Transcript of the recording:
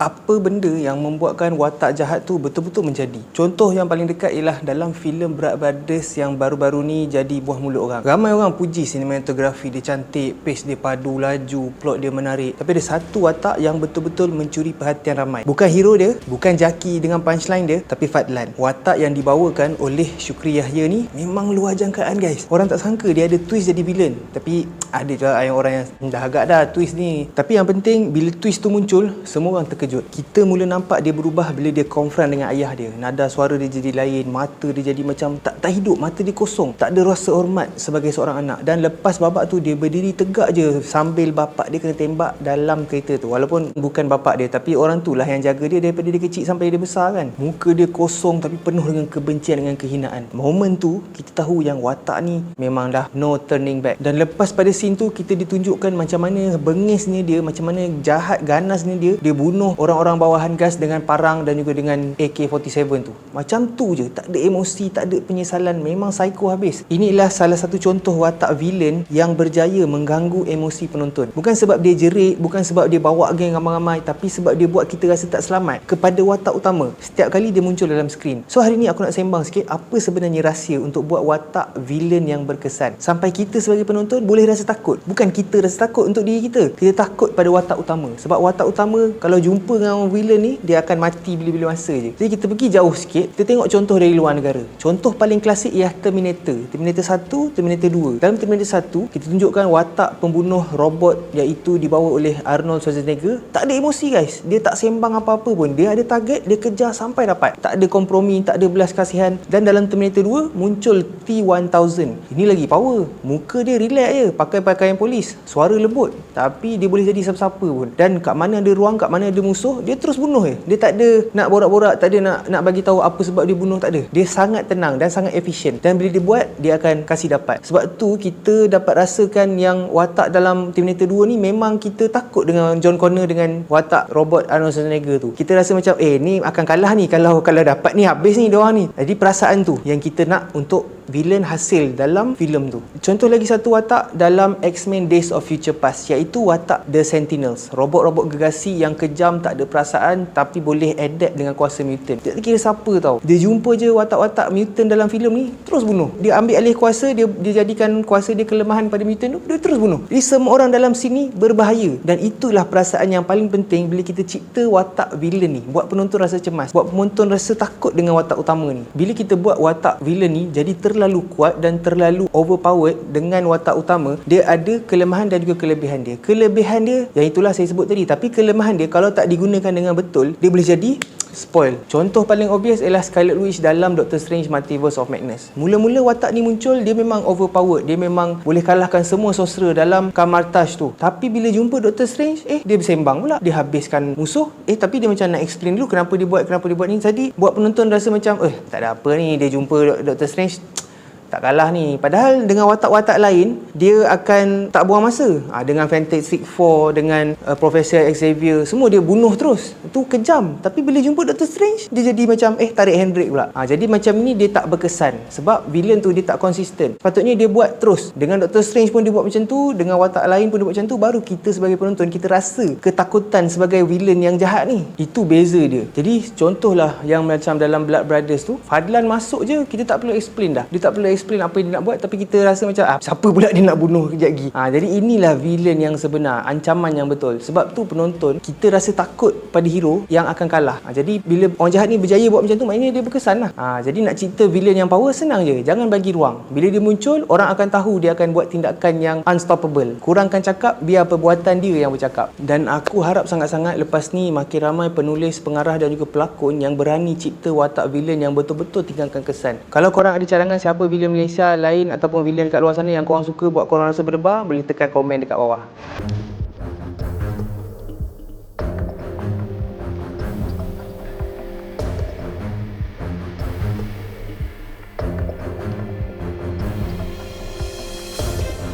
apa benda yang membuatkan watak jahat tu betul-betul menjadi. Contoh yang paling dekat ialah dalam filem Berat Brothers yang baru-baru ni jadi buah mulut orang. Ramai orang puji sinematografi dia cantik, pace dia padu, laju, plot dia menarik. Tapi ada satu watak yang betul-betul mencuri perhatian ramai. Bukan hero dia, bukan Jaki dengan punchline dia, tapi Fadlan. Watak yang dibawakan oleh Syukri Yahya ni memang luar jangkaan guys. Orang tak sangka dia ada twist jadi villain. Tapi ada juga orang yang "Hmm, dah agak dah twist ni. Tapi yang penting bila twist tu muncul, semua orang terkejut. Kita mula nampak dia berubah bila dia confront dengan ayah dia. Nada suara dia jadi lain, mata dia jadi macam tak tak hidup, mata dia kosong. Tak ada rasa hormat sebagai seorang anak. Dan lepas babak tu dia berdiri tegak je sambil bapak dia kena tembak dalam kereta tu. Walaupun bukan bapak dia tapi orang tu lah yang jaga dia daripada dia kecil sampai dia besar kan. Muka dia kosong tapi penuh dengan kebencian dengan kehinaan. Momen tu kita tahu yang watak ni memang dah no turning back. Dan lepas pada scene tu kita ditunjukkan macam mana bengisnya dia, macam mana jahat ganasnya dia. Dia bunuh orang-orang bawahan gas dengan parang dan juga dengan AK-47 tu. Macam tu je, tak ada emosi, tak ada penyesalan, memang psycho habis. Inilah salah satu contoh watak villain yang berjaya mengganggu emosi penonton. Bukan sebab dia jerit, bukan sebab dia bawa geng ramai-ramai, tapi sebab dia buat kita rasa tak selamat kepada watak utama. Setiap kali dia muncul dalam skrin. So hari ni aku nak sembang sikit apa sebenarnya rahsia untuk buat watak villain yang berkesan. Sampai kita sebagai penonton boleh rasa takut. Bukan kita rasa takut untuk diri kita. Kita takut pada watak utama. Sebab watak utama kalau jumpa dengan orang villain ni dia akan mati bila-bila masa je. Jadi kita pergi jauh sikit, kita tengok contoh dari luar negara. Contoh paling klasik ialah Terminator. Terminator 1, Terminator 2. Dalam Terminator 1, kita tunjukkan watak pembunuh robot iaitu dibawa oleh Arnold Schwarzenegger. Tak ada emosi guys. Dia tak sembang apa-apa pun. Dia ada target, dia kejar sampai dapat. Tak ada kompromi, tak ada belas kasihan. Dan dalam Terminator 2 muncul T-1000. Ini lagi power. Muka dia relax je, pakai pakaian polis. Suara lembut. Tapi dia boleh jadi siapa-siapa pun. Dan kat mana ada ruang, kat mana ada musuh, dia terus bunuh je. Dia tak ada nak borak-borak, tak ada nak nak bagi tahu apa sebab dia bunuh, tak ada. Dia sangat tenang dan sangat efisien. Dan bila dia buat, dia akan kasih dapat. Sebab tu kita dapat rasakan yang watak dalam Terminator 2 ni memang kita takut dengan John Connor dengan watak robot Arnold Schwarzenegger tu. Kita rasa macam eh ni akan kalah ni kalau kalau dapat ni habis ni dia orang ni. Jadi perasaan tu yang kita nak untuk villain hasil dalam filem tu. Contoh lagi satu watak dalam X-Men Days of Future Past iaitu watak The Sentinels. Robot-robot gegasi yang kejam tak ada perasaan tapi boleh adapt dengan kuasa mutant. Tak kira siapa tau. Dia jumpa je watak-watak mutant dalam filem ni terus bunuh. Dia ambil alih kuasa, dia dia jadikan kuasa dia kelemahan pada mutant tu, dia terus bunuh. Jadi semua orang dalam sini berbahaya dan itulah perasaan yang paling penting bila kita cipta watak villain ni. Buat penonton rasa cemas, buat penonton rasa takut dengan watak utama ni. Bila kita buat watak villain ni jadi terlalu kuat dan terlalu overpowered dengan watak utama, dia ada kelemahan dan juga kelebihan dia. Kelebihan dia yang itulah saya sebut tadi, tapi kelemahan dia kalau tak digunakan dengan betul, dia boleh jadi spoil. Contoh paling obvious ialah Scarlet Witch dalam Doctor Strange Multiverse of Madness. Mula-mula watak ni muncul, dia memang overpowered. Dia memang boleh kalahkan semua sorcerer dalam kamar Taj tu. Tapi bila jumpa Doctor Strange, eh dia bersembang pula. Dia habiskan musuh. Eh tapi dia macam nak explain dulu kenapa dia buat, kenapa dia buat ni. Tadi buat penonton rasa macam, eh tak ada apa ni. Dia jumpa Doctor Strange, tak kalah ni. Padahal dengan watak-watak lain, dia akan tak buang masa. Ha, dengan Fantastic Four, dengan uh, Professor Xavier, semua dia bunuh terus. Itu kejam. Tapi bila jumpa Doctor Strange, dia jadi macam, eh tarik handbrake pula. Ha, jadi macam ni dia tak berkesan. Sebab villain tu dia tak konsisten. Patutnya dia buat terus. Dengan Doctor Strange pun dia buat macam tu, dengan watak lain pun dia buat macam tu, baru kita sebagai penonton, kita rasa ketakutan sebagai villain yang jahat ni. Itu beza dia. Jadi contohlah yang macam dalam Blood Brothers tu, Fadlan masuk je, kita tak perlu explain dah. Dia tak perlu explain apa yang dia nak buat tapi kita rasa macam ah, siapa pula dia nak bunuh kejap lagi. Ha, jadi inilah villain yang sebenar, ancaman yang betul. Sebab tu penonton kita rasa takut pada hero yang akan kalah. Ha, jadi bila orang jahat ni berjaya buat macam tu maknanya dia berkesan lah. Ha, jadi nak cipta villain yang power senang je. Jangan bagi ruang. Bila dia muncul orang akan tahu dia akan buat tindakan yang unstoppable. Kurangkan cakap biar perbuatan dia yang bercakap. Dan aku harap sangat-sangat lepas ni makin ramai penulis, pengarah dan juga pelakon yang berani cipta watak villain yang betul-betul tinggalkan kesan. Kalau korang ada cadangan siapa villain Malaysia lain ataupun villain kat luar sana yang korang suka buat korang rasa berdebar boleh tekan komen dekat bawah